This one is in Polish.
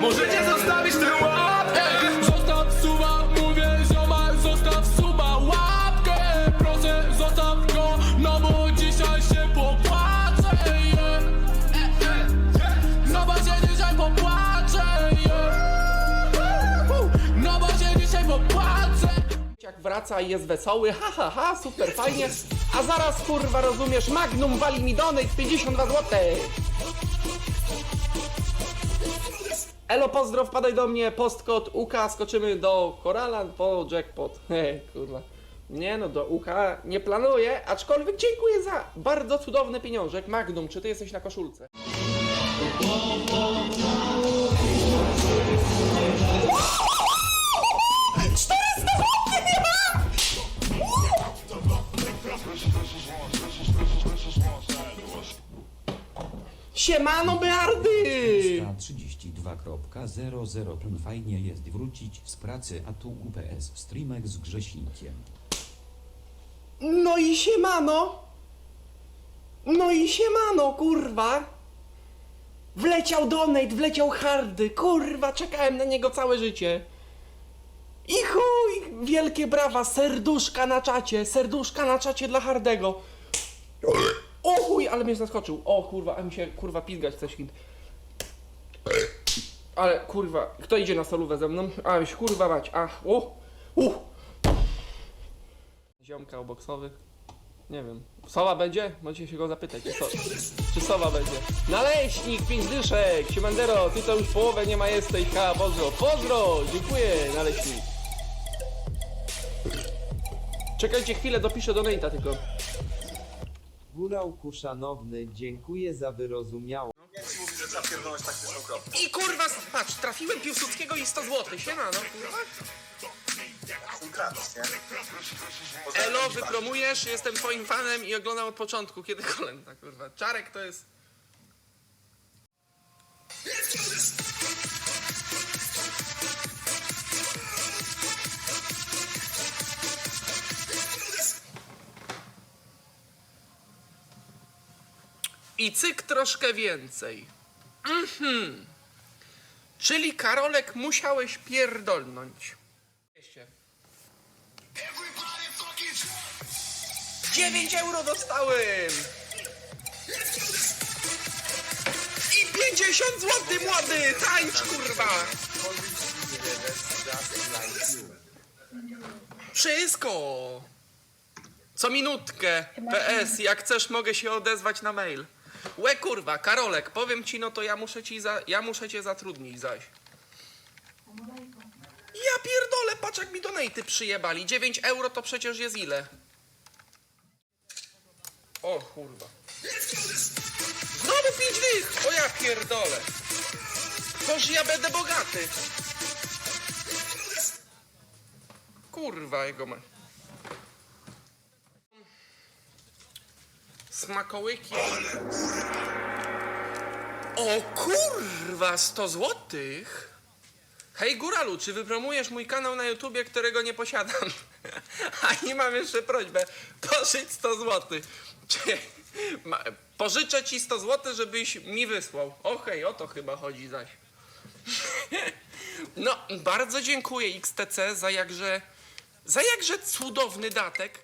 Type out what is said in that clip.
Możecie zostawić tę łapkę Zostaw suba, mówię ziomal, zostaw suba Łapkę, proszę zostaw go No bo dzisiaj się popłaczę yeah. No bo się dzisiaj popłaczę yeah. No bo się dzisiaj popłaczę Jak wraca i jest wesoły, ha ha ha, super fajnie. A zaraz kurwa rozumiesz, Magnum wali mi donate 52 zł. Elo, pozdro, wpadaj do mnie, postkod UK, skoczymy do Korala po jackpot. He, kurwa. Nie no, do UK nie planuję, aczkolwiek dziękuję za bardzo cudowny pieniążek. Magnum, czy ty jesteś na koszulce? Siemano, Beardy! 32.00 Plun fajnie jest wrócić z pracy, a tu UPS streamek z Grzesinkiem. No i siemano! No i siemano, kurwa! Wleciał donate, wleciał hardy, kurwa, czekałem na niego całe życie. I chuj, wielkie brawa, serduszka na czacie, serduszka na czacie dla hardego. O chuj, ale mnie zaskoczył. O kurwa, a mi się kurwa pizgać chce świn. Ale kurwa, kto idzie na solówę ze mną? A, już kurwa mać, ach, o, uh. Ziomka oboksowy. Nie wiem. Sowa będzie? Możecie się go zapytać, czy, so, czy sowa będzie. Naleśnik, pięć dyszek, Siemandero, ty to już połowę nie ma jesteś, ha, pozdro. Pozdro, dziękuję, naleśnik. Czekajcie chwilę, dopiszę do Nate'a tylko. Górałku szanowny, dziękuję za wyrozumiałość. I kurwa, patrz, trafiłem Piłsudskiego i 100 zł, siema, no kurwa. Elo, wypromujesz, jestem twoim fanem i oglądam od początku, kiedy kolenda, kurwa. Czarek to jest... I cyk troszkę więcej. Mhm. Czyli Karolek musiałeś pierdolnąć. 9 euro dostałem! I 50 zł młody! Tańcz kurwa! Wszystko! Co minutkę. PS, jak chcesz mogę się odezwać na mail. Łe kurwa, Karolek, powiem ci, no to ja muszę ci za, ja muszę cię zatrudnić zaś. Ja pierdolę, patrz jak mi donaty przyjebali. 9 euro to przecież jest ile? O kurwa. Znowu 5 dych! O ja pierdolę. Toż ja będę bogaty. Kurwa jego ma. Smakołyki. O kurwa, 100 złotych? Hej Góralu, czy wypromujesz mój kanał na YouTubie, którego nie posiadam? A i mam jeszcze prośbę, pożycz 100 złotych. Pożyczę ci 100 złotych, żebyś mi wysłał. Okej, o to chyba chodzi zaś. No, bardzo dziękuję XTC za jakże, za jakże cudowny datek.